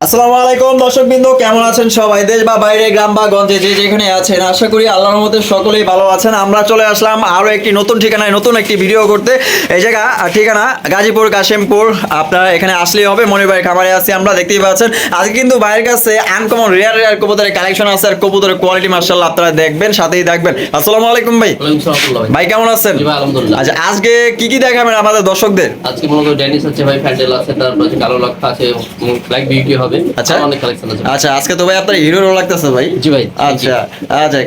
আসসালামু আলাইকুম দর্শক বিন্দু কেমন আছেন সবাই? দেশ বা বাইরে গ্রাম বা গঞ্জে যে যেখানে আছেন আশা করি আল্লাহর মতে সকলেই ভালো আছেন। আমরা চলে আসলাম আরও একটি নতুন ঠিকানায় নতুন একটি ভিডিও করতে। এই জায়গা ঠিকানা গাজীপুর কাশিমপুর। আপনারা এখানে আসলেই হবে মনির ভাইয়ের খামারে আছি আমরা দেখতেই পাচ্ছেন। আজকে কিন্তু ভাইয়ের কাছে আনকমন রেয়ার রেয়ার কবুতরের কালেকশন আছে আর কবুতরের কোয়ালিটি মার্শাল্লাহ আপনারা দেখবেন সাথেই দেখবেন আসসালামু আলাইকুম ভাই। ভাই। কেমন আছেন। আচ্ছা আজকে কি কি দেখাবেন আমাদের দর্শকদের? আজকে মূলত ডেনিস আছে ভাই প্যান্ডেল আছে তারপর কালো লক্ষা আছে ব্ল্যাক বিউটি হবে। আচ্ছা। অনেক কালেকশন আছে। আচ্ছা আজকে তো ভাই আপনার হিরো লাগতেছে ভাই। জি ভাই আচ্ছা আচ্ছা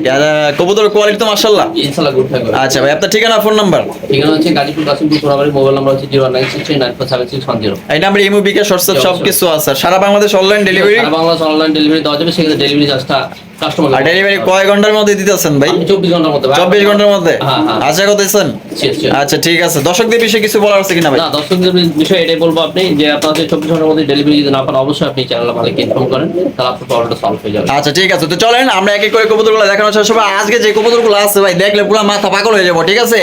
কবুতর কোয়ালিটি তো মাশাআল্লাহ। ইনশাআল্লাহ গুড থাকবে। আচ্ছা ভাই আপনার ঠিকানা ফোন নাম্বার ঠিকানা হচ্ছে গাজীপুর কাশিমপুর সোনাবাড়ি মোবাইল নাম্বার হচ্ছে zero nine six nine four seven six one zero এই নাম্বারে ইমো বিকাশ হোয়াটসঅ্যাপ সব কিছু আছে। সারা বাংলাদেশ অনলাইন ডেলিভারি সারা বাংলা অনলাইন ডেলিভারি দেওয়া যাবে সেক্ষেত্রে ডেলিভারি চার্জটা কাস্টমার আর ডেলিভারি কয় ঘণ্টার মধ্যে দিতেছেন ভাই? চব্বিশ ঘণ্টার মধ্যে ভাই। চব্বিশ ঘণ্টার মধ্যে? হ্যাঁ হ্যাঁ। আশা করতেছেন। আচ্ছা ঠিক আছে। দর্শকদের বিষয়ে কিছু বলার আছে কিনা ভাই? না দর্শকদের বিষয়ে এটাই বলব আপনি যে আপনাদের চব্বিশ ঘণ্টার মধ্যে ডেলিভারি যদি না পান অবশ্যই আপনি চ্যানেল মালিককে ইনফর্ম করেন তাহলে আপনার প্রবলেমটা সলভ হয়ে যাবে। আচ্ছা ঠিক আছে। তো চলেন আমরা এক এক করে কবুতরগুলো দেখানোর চেষ্টা করব আজকে যে কবুতরগুলো আছে ভাই দেখলে পুরো মাথা পাগল হয়ে যাব ঠিক আছে?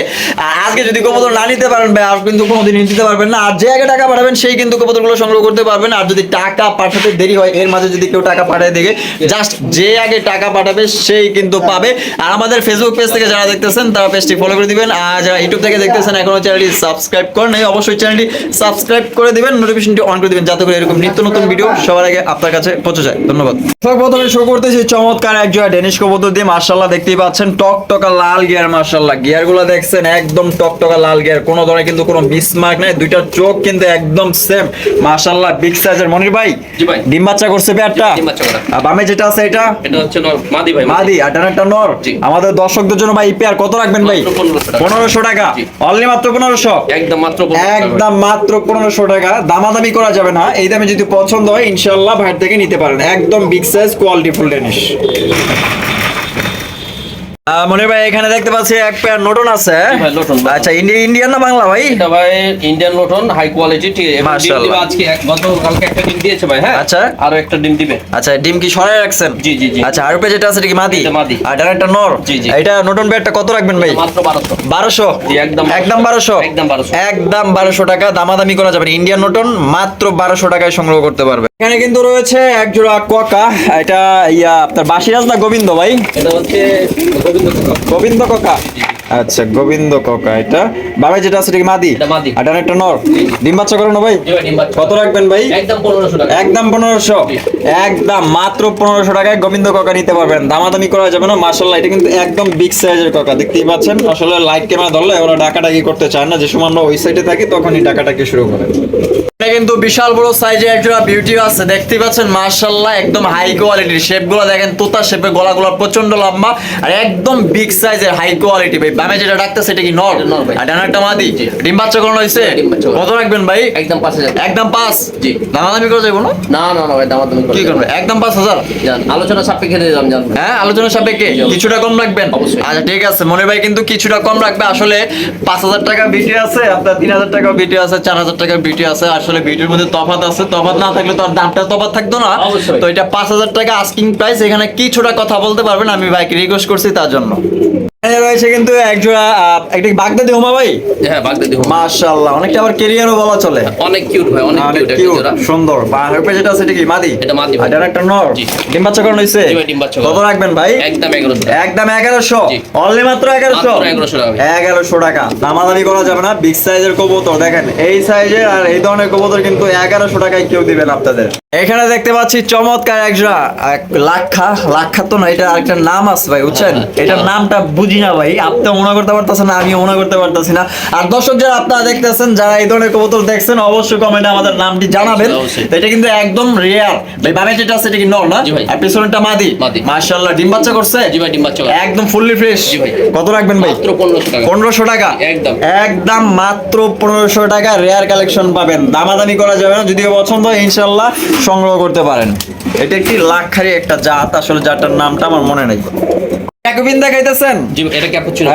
আজকে যদি কবুতর না নিতে পারেন ভাই আর কিন্তু কোনোদিন নিতে পারবেন না। আর যে আগে টাকা পাঠাবেন সেই কিন্তু কবুতরগুলো সংগ্রহ করতে পারবেন। আর যদি টাকা পাঠাতে দেরি হয় এর মাঝে যদি কেউ টাকা পাঠিয়ে দেখে জাস্ট যে আগে টাকা পাঠাবে সেই কিন্তু পাবে। আর আমাদের ফেসবুক পেজ থেকে যারা দেখতেছেন তারা পেজটি ফলো করে দিবেন। আর যারা ইউটিউব থেকে দেখতেছেন এখনও চ্যানেলটি সাবস্ক্রাইব করেন নাই অবশ্যই চ্যানেলটি সাবস্ক্রাইব করে দিবেন নোটিফিকেশনটি অন করে দিবেন যাতে করে এরকম নিত্য নতুন ভিডিও সবার আগে আপনার কাছে পৌঁছে যায়। ধন্যবাদ। সব প্রথমে শুরু করতেছি চমৎকার এক জোড়া ডেনিশ কবুতর দিয়ে মার্শাল্লাহ দেখতেই পাচ্ছেন টক টকা লাল গিয়ার মার্শাল্লাহ গিয়ারগুলো দেখছেন একদম টক টকা লাল গিয়ার কোনো ধরনের কিন্তু কোনো মিসমার্ক নাই দুইটা চোখ কিন্তু একদম সেম মার্শাল্লাহ বিগ সাইজের মনির ভাই জি ভাই। ডিম বাচ্চা করছে পেয়ারটা ডিম বাচ্চা করা। আর বামে যেটা আছে এটা? এটা হচ্ছে মাদি ভাই মাদি। আর ডানারটা নর। আমাদের দর্শকদের জন্য ভাই পেয়ার কত রাখবেন ভাই? 1500 টাকা। অনলি মাত্র একদম মাত্র 1500 টাকা ভাই। একদম মাত্র পনেরোশো টাকা। দামাদামি করা যাবে না। এই দামে যদি পছন্দ হয় ইনশাল্লাহ ভাইয়ের থেকে নিতে পারেন। একদম big size quality full Danish মনে ভাই এখানে দেখতে পাচ্ছি এক পেয়ার নোটন আছে। Lotion, lotion. আচ্ছা ইন্ডিয়ান না বাংলা ভাই? এটা ভাই ইন্ডিয়ান লোটন হাই কোয়ালিটি আছে। আজকে এক একটা ডিম দিয়েছে ভাই হ্যাঁ? আচ্ছা। আরও একটা ডিম দিবে। আচ্ছা ডিম কি সরাই রাখছেন? জি, জি, জি। আচ্ছা আর যেটা আছে এটা কি মাদি। আর ডানারটা নর? জি, জি। এটা নতুন পেয়ারটা কত রাখবেন ভাই? মাত্র বারোশো। বারোশো? জি, একদম একদম বারোশো? একদম 1200 একদম বারোশো টাকা। দামাদামি করা যাবে ইন্ডিয়ান নটন মাত্র বারোশো টাকায় সংগ্রহ করতে পারবে। এখানে কিন্তু রয়েছে এক জোড়া ককা এটা ইয়া আপনার বাসিরাজ না গোবিন্দ ভাই? এটা হচ্ছে গোবিন্দ ককা গোবিন্দ কোকা আচ্ছা গোবিন্দ কোকা এটা বাবা যেটা আছে এটা মাদি? এটা মাদি। আর ডান একটা নর। ডিম বাচ্চা করানো ভাই। কত রাখবেন ভাই? একদম পনেরোশো টাকা। একদম পনেরোশো? একদম মাত্র পনেরোশো টাকায় গোবিন্দ কাকা নিতে পারবেন। দামাদামি করা যাবে না মার্শাল্লাহ এটা কিন্তু একদম বিগ সাইজের কাকা দেখতেই পাচ্ছেন? আসলে লাইট ক্যামেরা ধরলে ওরা ডাকাডাকি করতে চায় না। যে সময় ওই সাইডে থাকি তখনই ডাকাটাকি শুরু করে। এখানে কিন্তু বিশাল বড় সাইজের একটা বিউটি আছে দেখতেই পাচ্ছেন? মার্শাল্লাহ একদম হাই কোয়ালিটির শেপগুলো দেখেন তোতা শেপের গলাগুলো প্রচণ্ড লম্বা আর একদম বিগ সাইজের হাই কোয়ালিটি ভাই। বামে যেটা ডাকতে সেটা কি নর? এটা ভাই। আর ডানারটা মাদি? ডিম বাচ্চা করানো হয়েছে? করানো। কত রাখবেন ভাই? একদম পাঁচ হাজার। একদম পাঁচ? জি। দামাদামি করা যাবে না? না না না ভাই দামাদামি কি করবে একদম পাঁচ হাজার? জান আলোচনা সাপেক্ষে দিলাম জান। হ্যাঁ আলোচনা সাপেক্ষে। কিছুটা কম রাখবেন। আচ্ছা ঠিক আছে। মনে ভাই কিন্তু কিছুটা কম রাখবে। আসলে পাঁচ হাজার টাকা বিটি আছে আপনার তিন হাজার টাকা বিটি আছে চার হাজার টাকা বিটি আছে। আসলে বিটির মধ্যে তফাৎ আছে। তফাৎ না থাকলে তো আর দামটা তফাৎ থাকতো না। তো এটা পাঁচ হাজার টাকা আস্কিং প্রাইস এখানে কিছুটা কথা বলতে পারবেন। আমি ভাইকে রিকোয়েস্ট করছি তার জন্য। রয়েছে কিন্তু এক জোড়া আহ, একটা বাগদাদি হোমা ভাই? হ্যাঁ বাগদাদি হোম। মাশাআল্লাহ অনেকটা আবার কেরিয়ারও বলা চলে। অনেক কিউট ভাই অনেক কিউট একটা জোড়া। সুন্দর। পেজে আছে এটা কি? মাদি? এটা মাদি ভাই। এটা একটা নর। ডিম বাচ্চা করানো হয়েছে জি ডিম বাচ্চা কত রাখবেন ভাই? একদম এগারোশো একদম এগারোশো? জি। অনলি মাত্র এগারোশো? মাত্র 1100 টাকা ভাই। এগারোশো টাকা। দামাদামি করা যাবে না বিগ সাইজের কবুতর। দেখেন এই সাইজের আর এই ধরনের কবুতর কিন্তু এগারোশো টাকায় কেউ দিবেন আপনাদের। এখানে দেখতে পাচ্ছি চমৎকার একজোড়া এক লাক্ষা লাক্ষা তো না এটা আরেকটা নাম আছে ভাই বুঝছেন? হ্যাঁ, এটার নামটা বুঝি না ভাই। আপনি মনে করতে পারতেছেন না আমি মনে করতে পারতেছি না। আর দর্শক যারা আপনারা দেখতেছেন যারা এই ধরনের কবুতর দেখছেন অবশ্যই কমেন্টে আমাদের নামটি জানাবেন। এটা কিন্তু একদম রিয়ার ভাই বামে যেটা আছে এটা কি নর না? জি আর পিছনেরটা মাদি। মাশাআল্লাহ ডিম বাচ্চা করছে? জি ভাই ডিম বাচ্চা একদম ফুললি ফ্রেশ জি ভাই। কত রাখবেন ভাই? মাত্র পনেরোশো টাকা। পনেরোশো টাকা? একদম। একদম মাত্র পনেরোশো টাকা রেয়ার কালেকশন পাবেন। দামাদামি করা যাবে না যদিও পছন্দ হয় ইনশাল্লাহ সংগ্রহ করতে পারেন। এটা একটি লাক্ষারি একটা জাত আসলে জাতটার নামটা আমার মনে নেই। জি এটা ক্যাপুচিনো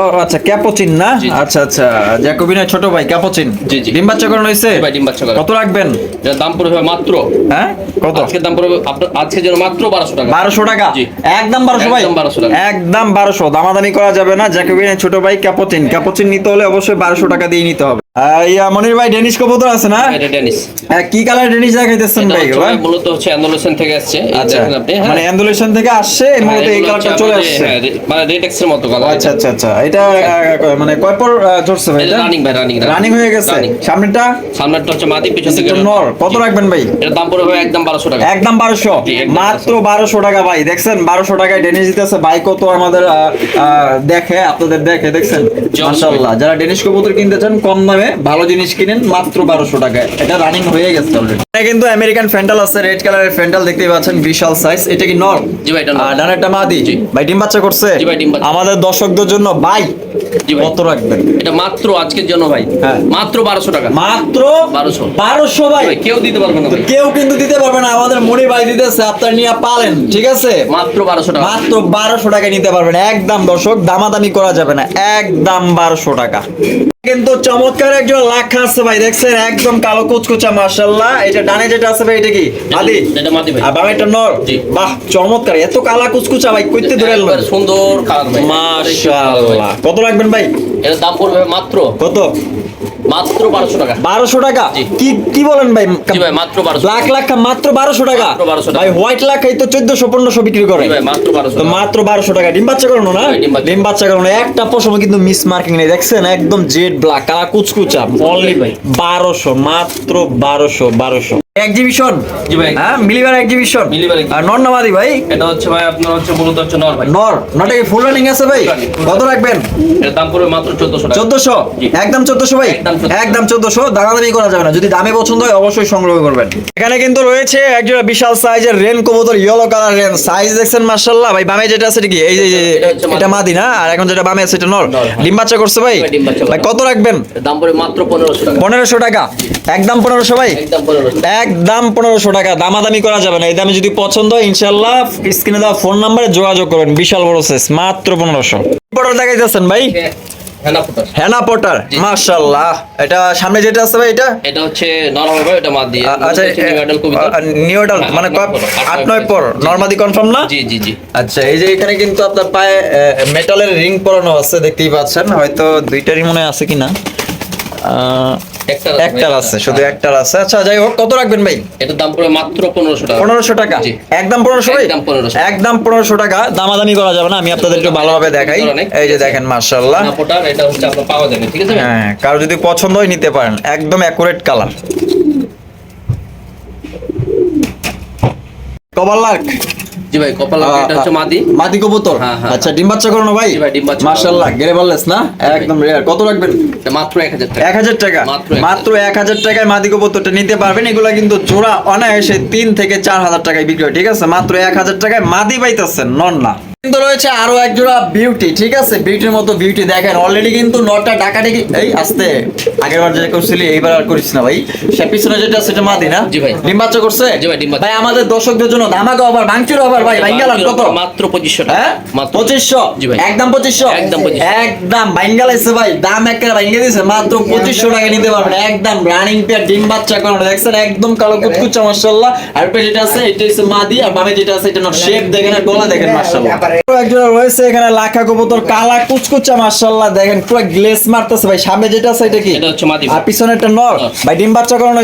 ও আচ্ছা ক্যাপোচিন না। আচ্ছা আচ্ছা জ্যাকোবিনের ছোট ভাই ক্যাপোচিন। জি, জি। ডিম বাচ্চা করানো হয়েছে? ভাই ডিম বাচ্চা কত রাখবেন? এটার দাম পড়বে মাত্র। হ্যাঁ? কত? আজকের দাম পড়বে আপনার আজকের মাত্র বারোশো টাকা। একদম বারোশো ভাই? একদম 1200 টাকা। একদম বারোশো। দামাদামি করা যাবে না। জ্যাকোবিনের ছোট ভাই ক্যাপোচিন। ক্যাপোচিন নিতে হলে অবশ্যই বারোশো টাকা দিয়ে নিতে হবে। ইয়া মনির ভাই ডেনিশ কবুতর আছে না? এটা ডেনিস হ্যাঁ, কি কালার ডেনিশ দেখাইতেছেন ভাই মূলত হচ্ছে থেকে আসছে। আচ্ছা। হ্যাঁ। মানে থেকে আসছে এই হ্যাঁ, এই কালারটা চলে আসছে। হ্যাঁ, রে- মানে রেটেক্স এর মতো কালার আচ্ছা আচ্ছা আচ্ছা। এটা মানে কয় পর আহ, ভাই এটা এটা? রানিং ভাই রানিং রানিং হয়ে গেছে। রানিং সামনেটা হচ্ছে মাদি পিছন থেকে নর কত রাখবেন ভাই? এটার দাম পড়বে একদম বারোশো টাকা। একদম বারোশো? জি, একদম মাত্র বারোশো। টাকা ভাই। দেখছেন বারোশো টাকায় ডেনিশ দিতেছে। ভাই কত আমাদের আহ, আহ, দেখে আপনাদের দেখে দেখছেন? জি, যারা ডেনিশ কবুতর কিনতে চান কম দামে ভালো জিনিস কিনেন মাত্র বারোশো টাকায়। এটা রানিং হয়ে গেছে অলরেডি এটা কিন্তু আমেরিকান ফ্যান্টাল আছে রেড কালারের ফ্যান্টাল দেখতেই পাচ্ছেন বিশাল সাইজ এটা কি নর জি ভাই এটা নর। আর ডানেরটা মাদি? ভাই ডিম বাচ্চা করছে। আমাদের দর্শকদের জন্য ভাই কত রাখবেন? এটা মাত্র আজকের জন্য ভাই। হ্যাঁ। মাত্র বারোশো টাকা। মাত্র 1200 বারোশো ভাই। কেউ দিতে পারবে না কেউ কিন্তু দিতে পারবে না। আমাদের মনি ভাই দিতেছে আপনার নিয়ে পালেন ঠিক আছে? মাত্র বারোশো টাকা। মাত্র বারোশো টাকা নিতে পারবেন। একদম দর্শক দামাদামি করা যাবে না। একদম বারোশো টাকা। কিন্তু চমৎকার একজন লাখ আছে ভাই দেখছেন? একদম কালো কুচকুচা মার্শাল্লাহ এটা ডানে যেটা আছে ভাই এটা কি? মাদি? এটা মাদি ভাই। আর বামে এটা নর। বাহ চমৎকার। এত কালা কুচকুচা ভাই কইতে ধরে একবার সুন্দর কালার ভাই। মাশাআল্লাহ। কত রাখবেন ভাই? এটার দাম পড়বে মাত্র? কত? মাত্র বারোশো টাকা। বারোশো টাকা? কি কি বলেন ভাই? জি ভাই মাত্র বারোশো লাখ লাখ মাত্র বারোশো টাকা? মাত্র 1200 টাকা। ভাই হোয়াইট লাখ এই তো চোদ্দশো পনেরোশো বিক্রি করে। ভাই মাত্র বারোশো তো মাত্র বারোশো টাকা। ডিম বাচ্চা করানো না? ডিম বাচ্চা। করানো একটা পশম কিন্তু মিস মার্কিং নেই। দেখছেন? একদম জেড ব্ল্যাক কালা কুচকুচা অনলি ভাই। বারোশো মাত্র বারোশো বারোশো। এক্সিবিশন জি ভাই। হ্যাঁ মিলিবার এক্সিবিশন মিলিবার। আর নর্নামাদি ভাই? এটা হচ্ছে ভাই আপনার হচ্ছে মূলত হচ্ছে নর ভাই। নর। নটা কি ফুল রানিং আছে ভাই? কত রাখবেন? এটার দাম পড়বে মাত্র চোদ্দশো টাকা। চোদ্দশো? জি। একদম চোদ্দশো ভাই? একদম 1400 একদম দামাদামি করা যাবে না। যদি দামে পছন্দ হয় অবশ্যই সংগ্রহ করবেন। এখানে কিন্তু রয়েছে একজন বিশাল সাইজের রেন কবুতর ইয়েলো কালার রেন সাইজ দেখছেন মার্শাল্লাহ ভাই বামে যেটা আছে কি? এই যে এটা মাদি। না? আর এখন যেটা বামে আছে এটা নর। নর, হ্যাঁ। ডিম বাচ্চা করছে ভাই? ভাই। কত রাখবেন? দাম পড়বে মাত্র পনেরোশো টাকা। পনেরোশো টাকা। একদম পনেরোশো ভাই? একদম পনেরোশো একদম পনেরোশো টাকা দামাদামি করা যাবে না। এই দামে যদি পছন্দ হয় ইনশাল্লাহ স্ক্রিনে দেওয়া ফোন নাম্বারে যোগাযোগ করবেন। বিশাল বড় সাইজ মাত্র পনেরোশো। পটল দেখাইতেছেন ভাই? হ্যাঁ হেনা পটার। এটা সামনে যেটা আছে ভাই এটা? এটা হচ্ছে নরমাল ভাই এটা মাদ। দিয়ে আচ্ছা নিউ কবিতা। নিউ অ্যাডাল্ট মানে আট নয় পর। নর্মাদি কনফার্ম না? জি জি জি। আচ্ছা এই যে এখানে কিন্তু আপনার পায়ে মেটালের রিং পরানো আছে দেখতেই পাচ্ছেন। হয়তো দুইটারই মনে আছে কিনা। একটার আছে। শুধু একটার আছে। আচ্ছা যাই হোক কত রাখবেন ভাই? এটার দাম পড়বে মাত্র পনেরোশো টাকা। পনেরোশো টাকা? একদম পনেরোশো একদম 1500 একদম পনেরোশো টাকা। দামাদামি করা যাবে না আমি আপনাদের একটু ভালোভাবে দেখাই। এই যে দেখেন মার্শাল্লাহ এটা হচ্ছে আপনার পাওয়া যাবে ঠিক আছে হ্যাঁ কারও যদি পছন্দ হয় নিতে পারেন। একদম অ্যাকুরেট কালার কবার লাখ জি ভাই কপাল এটা হচ্ছে মাদি। মাদি কবুতর? হ্যাঁ, হ্যাঁ, আচ্ছা ডিম বাচ্চা করানো ভাই? জি ভাই, ডিম বাচ্চা মাশাআল্লাহ গেরে বললেস না? একদম রেয়ার কত রাখবেন? মাত্র এক হাজার টাকা। এক হাজার টাকা? মাত্র এক মাত্র এক হাজার টাকায় মাদি কবুতরটা নিতে পারবেন। এগুলা কিন্তু জোড়া অনায়াসে তিন থেকে চার হাজার টাকায় বিক্রি হয় ঠিক আছে? মাত্র এক হাজার টাকায় মাদি পাইতেছেন নন না। কিন্তু রয়েছে আরও এক জোড়া বিউটি ঠিক আছে? বিউটির মতো বিউটি দেখেন অলরেডি কিন্তু নটটা ডাকাডাকি এই আস্তে। আগের বার যেটা করছিলি এইবার আর করিস না ভাই। সে পিছনে যেটা সেটা মাদি না? জি ভাই। ডিম বাচ্চা করছে? জি ভাই, ডিম বাচ্চা। ভাই আমাদের দর্শকদের জন্য ধামাকা অফার ভাঙচুর অফার ভাই ভাই গেলাম কত? মাত্র পঁচিশশো টাকা। হ্যাঁ? মাত্র। পঁচিশশো? জি ভাই। একদম পঁচিশশো? একদম 2500 একদম ভাঙ্গা লাগছে ভাই দাম একটা ভাঙ্গে দিছে মাত্র পঁচিশশো টাকা নিতে পারবেন। একদম রানিং পেয়ার ডিম বাচ্চা করানো দেখছেন? একদম কালো কুচকুচা মার্শাল্লাহ আর পেয়ে যেটা আছে এটা হচ্ছে মাদি আর বামে যেটা আছে এটা শেপ দেখেন আর গলা দেখেন মার্শাল্লাহ একজন রয়েছে এখানে লাখা কবুতর কালা কুচকুচা মার্শাল্লাহ দেখেন পুরো গ্লেস মারতেছে ভাই। সামনে যেটা আছে এটা কি? এটা হচ্ছে মাদি আর পিছনে একটা নর? হ্যাঁ। ভাই ডিম বাচ্চা করানো।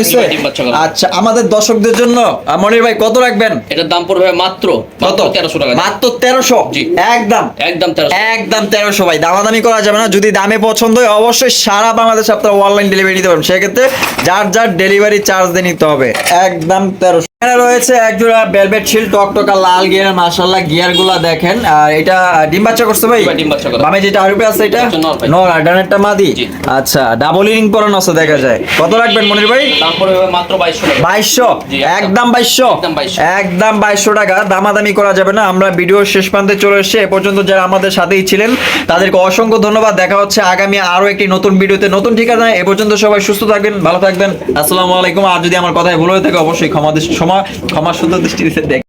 আচ্ছা আমাদের দর্শকদের জন্য মনির ভাই কত রাখবেন? এটার দাম পড়বে মাত্র কত? মাত্র তেরোশো টাকা। মাত্র তেরোশো? জি। একদম। একদম তেরোশো। একদম তেরোশো ভাই দামাদামি করা যাবে না। যদি দামে পছন্দ হয় অবশ্যই সারা বাংলাদেশে আপনারা অনলাইন ডেলিভারি নিতে পারবেন। সেক্ষেত্রে যার যার ডেলিভারি চার্জ দিয়ে নিতে হবে। একদম তেরোশো। এখানে রয়েছে একজোড়া শিল টকটকা লাল গিয়ার দেখেন। আর এটা ডিম বাচ্চা করছে ভাই? জি ডিম বাচ্চা করা। বামে যেটা আরুপে আছে এটা? নর ভাই। আর ডানেরটা মাদি? আচ্ছা ডাবল পরানো আছে দেখা যায়। কত রাখবেন মনির ভাই? দাম পড়বে মাত্র বাইশশো টাকা। বাইশশো? জি, একদম। একদম বাইশশো? একদম 2200 টাকা। দামাদামি করা যাবে না। আমরা ভিডিওর শেষ প্রান্তে চলে এসেছি। এ পর্যন্ত যারা আমাদের সাথেই ছিলেন তাদেরকে অসংখ্য ধন্যবাদ। দেখা হচ্ছে আগামী আরও একটি নতুন ভিডিওতে নতুন ঠিকানা এ পর্যন্ত সবাই সুস্থ থাকবেন ভালো থাকবেন। আসসালামু আলাইকুম। আর যদি আমার কথায় ভুল হয়ে থাকে অবশ্যই ক্ষমা দৃষ্টি- ক্ষমা ক্ষমা সুন্দর দৃষ্টিতে দেখ।